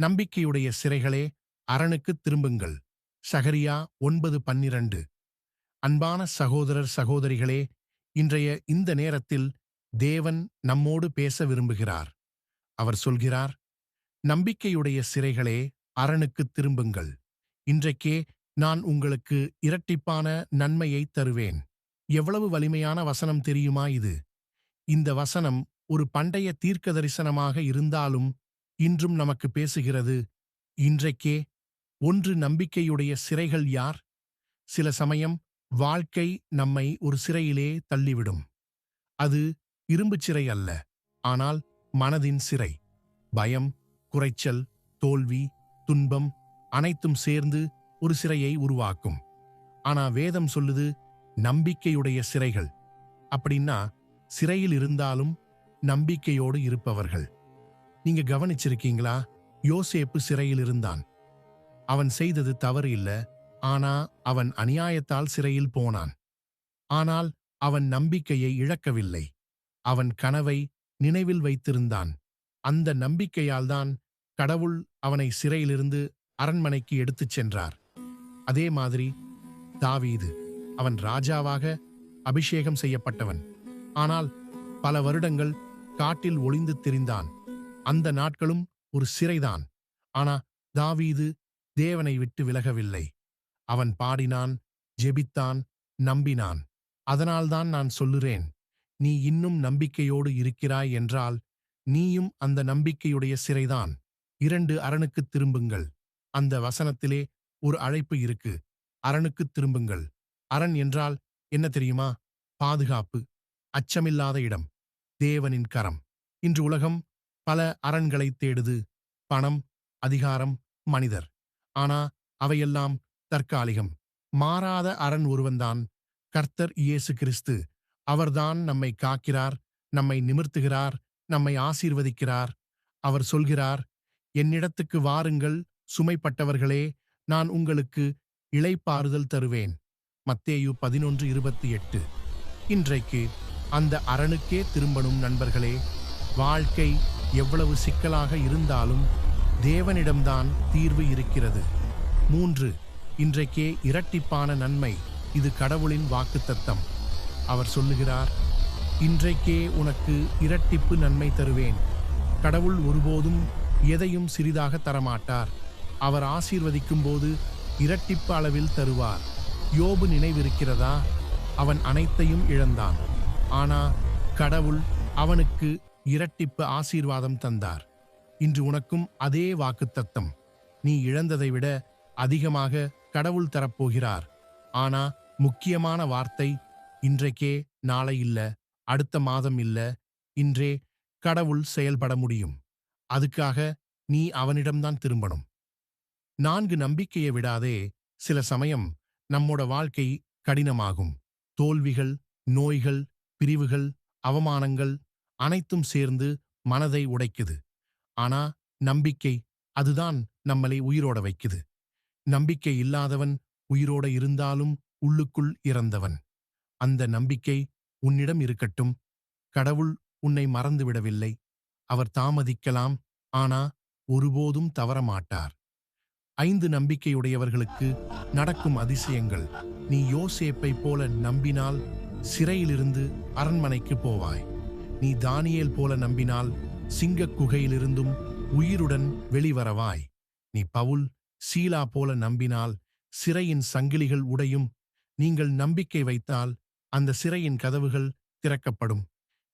நம்பிக்கையுடைய சிறைகளே அரணுக்குத் திரும்புங்கள். சகரியா ஒன்பது பன்னிரண்டு. அன்பான சகோதரர் சகோதரிகளே இன்றைய இந்த நேரத்தில் தேவன் நம்மோடு பேச விரும்புகிறார். அவர் சொல்கிறார் நம்பிக்கையுடைய சிறைகளே அரணுக்குத் திரும்புங்கள். இன்றைக்கே நான் உங்களுக்கு இரட்டிப்பான நன்மையை தருவேன். எவ்வளவு வலிமையான வசனம் தெரியுமா இது? இந்த வசனம் ஒரு பண்டைய தீர்க்க தரிசனமாக இருந்தாலும் இன்றும் நமக்கு பேசுகிறது இன்றைக்கே ஒன்று நம்பிக்கையுடைய சிறைகள் யார்? சில சமயம் வாழ்க்கை நம்மை ஒரு சிறையிலே தள்ளிவிடும். அது இரும்புச் சிறை அல்ல ஆனால் மனதின் சிறை. பயம் குறைச்சல் தோல்வி துன்பம் அனைத்தும் சேர்ந்து ஒரு சிறையை உருவாக்கும். ஆனா வேதம் சொல்லுது நம்பிக்கையுடைய சிறைகள். அப்படின்னா சிறையில் இருந்தாலும் நம்பிக்கையோடு இருப்பவர்கள். நீங்க கவனிச்சிருக்கீங்களா? யோசேப்பு சிறையில் இருந்தான். அவன் செய்தது தவறு இல்ல ஆனா அவன் அநியாயத்தால் சிறையில் போனான். ஆனால் அவன் நம்பிக்கையை இழக்கவில்லை. அவன் கனவை நினைவில் வைத்திருந்தான். அந்த நம்பிக்கையால்தான் கடவுள் அவனை சிறையிலிருந்து அரண்மனைக்கு எடுத்துச் சென்றார். அதே மாதிரி தாவீது அவன் ராஜாவாக அபிஷேகம் செய்யப்பட்டவன். ஆனால் பல வருடங்கள் காட்டில் ஒளிந்து திரிந்தான். அந்த நாட்களும் ஒரு சிறைதான். ஆனா தாவீது தேவனை விட்டு விலகவில்லை. அவன் பாடினான் ஜெபித்தான் நம்பினான். அதனால்தான் நான் சொல்லுறேன் நீ இன்னும் நம்பிக்கையோடு இருக்கிறாய் என்றால் நீயும் அந்த நம்பிக்கையுடைய சிறைதான். இரண்டு அரணுக்குத் திரும்புங்கள். அந்த வசனத்திலே ஒரு அழைப்பு இருக்கு. அரணுக்குத் திரும்புங்கள். அரண் என்றால் என்ன தெரியுமா? பாதுகாப்பு அச்சமில்லாத இடம் தேவனின் கரம். இன்று உலகம் பல அரண்களைத் தேடுது. பணம் அதிகாரம் மனிதர். ஆனா அவையெல்லாம் தற்காலிகம். மாறாத அரண் ஒருவன்தான் கர்த்தர் இயேசு கிறிஸ்து. அவர்தான் நம்மை காக்கிறார் நம்மை நிமிர்த்துகிறார் நம்மை ஆசீர்வதிக்கிறார். அவர் சொல்கிறார் என்னிடத்துக்கு வாருங்கள் சுமைப்பட்டவர்களே நான் உங்களுக்கு இளைப்பாறுதல் தருவேன். மத்தேயு பதினொன்று இருபத்தி எட்டு. இன்றைக்கு அந்த அரணுக்கே திரும்பணும் நண்பர்களே வாழ்க்கை எவ்வளவு சிக்கலாக இருந்தாலும் தேவனிடம்தான் தீர்வு இருக்கிறது. மூன்று இன்றைக்கே இரட்டிப்பான நன்மை இது கடவுளின் வாக்குத்தத்தம். அவர் சொல்லுகிறார் இன்றைக்கே உனக்கு இரட்டிப்பு நன்மை தருவேன். கடவுள் ஒருபோதும் எதையும் சிறிதாக தரமாட்டார். அவர் ஆசீர்வதிக்கும் போது இரட்டிப்பு அளவில் தருவார். யோபு நினைவிருக்கிறதா? அவன் அனைத்தையும் இழந்தான். ஆனா கடவுள் அவனுக்கு இரட்டிப்பு ஆசீர்வாதம் தந்தார். இன்று உனக்கும் அதே வாக்குத்தத்தம். நீ இழந்ததை விட அதிகமாக கடவுள் தரப்போகிறார். ஆனா முக்கியமான வார்த்தை இன்றைக்கே நாளை இல்ல அடுத்த மாதம் இல்ல இன்றே கடவுள் செயல்பட முடியும். அதுக்காக நீ அவனிடம்தான் திரும்பணும். நான்கு நம்பிக்கையை விடாதே சில சமயம் நம்மோட வாழ்க்கை கடினமாகும். தோல்விகள் நோய்கள் பிரிவுகள் அவமானங்கள் அனைத்தும் சேர்ந்து மனதை உடைக்குது. ஆனா நம்பிக்கை அதுதான் நம்மளை உயிரோட வைக்குது. நம்பிக்கை இல்லாதவன் உயிரோட இருந்தாலும் உள்ளுக்குள் இறந்தவன். அந்த நம்பிக்கை உன்னிடம் இருக்கட்டும். கடவுள் உன்னை மறந்துவிடவில்லை அவர் தாமதிக்கலாம். ஆனா ஒருபோதும் தவறமாட்டார் ஐந்து நம்பிக்கையுடையவர்களுக்கு நடக்கும் அதிசயங்கள். நீ யோசேப்பை போல நம்பினால் சிறையிலிருந்து அரண்மனைக்கு போவாய். நீ தானியேல் போல நம்பினால் சிங்கக் குகையிலிருந்தும் உயிருடன் வெளிவரவாய். நீ பவுல் சீலா போல நம்பினால் சிறையின் சங்கிலிகள் உடையும். நீங்கள் நம்பிக்கை வைத்தால் அந்த சிறையின் கதவுகள் திறக்கப்படும்.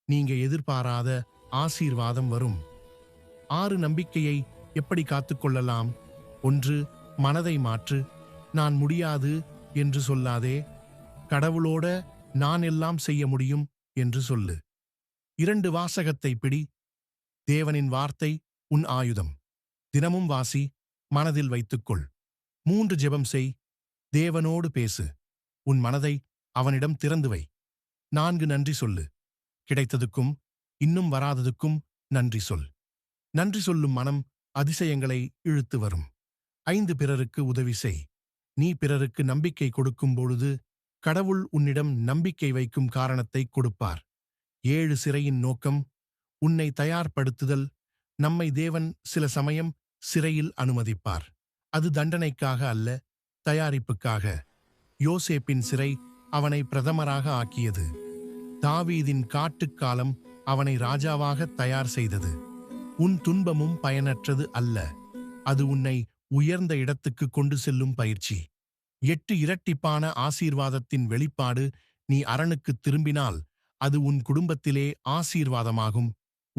நீங்க எதிர்பாராத ஆசீர்வாதம் வரும். ஆறு நம்பிக்கையை எப்படி காத்துக்கொள்ளலாம் ஒன்று மனதை மாற்று. நான் முடியாது என்று சொல்லாதே. கடவுளோட நான் எல்லாம் செய்ய முடியும் என்று சொல்லு. இரண்டு வாசகத்தை பிடி. தேவனின் வார்த்தை உன் ஆயுதம். தினமும் வாசி மனதில் வைத்துக்கொள். மூன்று ஜெபம் செய். தேவனோடு பேசு. உன் மனதை அவனிடம் திறந்து வை. நான்கு நன்றி சொல்லு. கிடைத்ததுக்கும் இன்னும் வராததுக்கும் நன்றி சொல். நன்றி சொல்லும் மனம் அதிசயங்களை இழுத்து வரும். ஐந்து பிறருக்கு உதவி செய். நீ பிறருக்கு நம்பிக்கை கொடுக்கும் பொழுது கடவுள் உன்னிடம் நம்பிக்கை வைக்கும் காரணத்தை கொடுப்பார். ஏழு சிறையின் நோக்கம் உன்னை தயார்படுத்துதல் நம்மை தேவன் சில சமயம் சிறையில் அனுமதிப்பார். அது தண்டனைக்காக அல்ல தயாரிப்புக்காக. யோசேப்பின் சிறை அவனை பிரதமராக ஆக்கியது. தாவீதின் காட்டுக்காலம் அவனை ராஜாவாக தயார் செய்தது. உன் துன்பமும் பயனற்றது அல்ல. அது உன்னை உயர்ந்த இடத்துக்கு கொண்டு செல்லும் பயிற்சி. எட்டு இரட்டிப்பான ஆசீர்வாதத்தின் வெளிப்பாடு நீ அரணுக்குத் திரும்பினால் அது உன் குடும்பத்திலே ஆசீர்வாதமாகும்.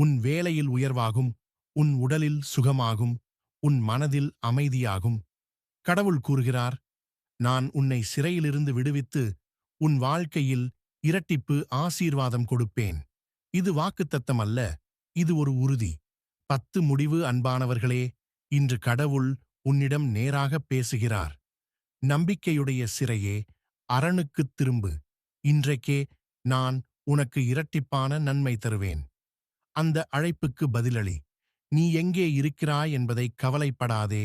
உன் வேலையில் உயர்வாகும். உன் உடலில் சுகமாகும். உன் மனதில் அமைதியாகும். கடவுள் கூறுகிறார் நான் உன்னை சிறையிலிருந்து விடுவித்து உன் வாழ்க்கையில் இரட்டிப்பு ஆசீர்வாதம் கொடுப்பேன். இது வாக்குத்தத்தம் அல்ல இது ஒரு உறுதி. பத்து முடிவு அன்பானவர்களே இன்று கடவுள் உன்னிடம் நேராக பேசுகிறார். நம்பிக்கையுடைய சிறையே அரணுக்குத் திரும்பு. இன்றைக்கே நான் உனக்கு இரட்டிப்பான நன்மை தருவேன். அந்த அழைப்புக்கு பதிலளி நீ எங்கே இருக்கிறாய் என்பதை கவலைப்படாதே.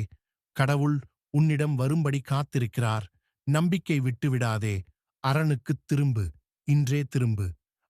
கடவுள் உன்னிடம் வரும்படி காத்திருக்கிறார். நம்பிக்கை விட்டுவிடாதே. அரணுக்குத் திரும்பு. இன்றே திரும்பு.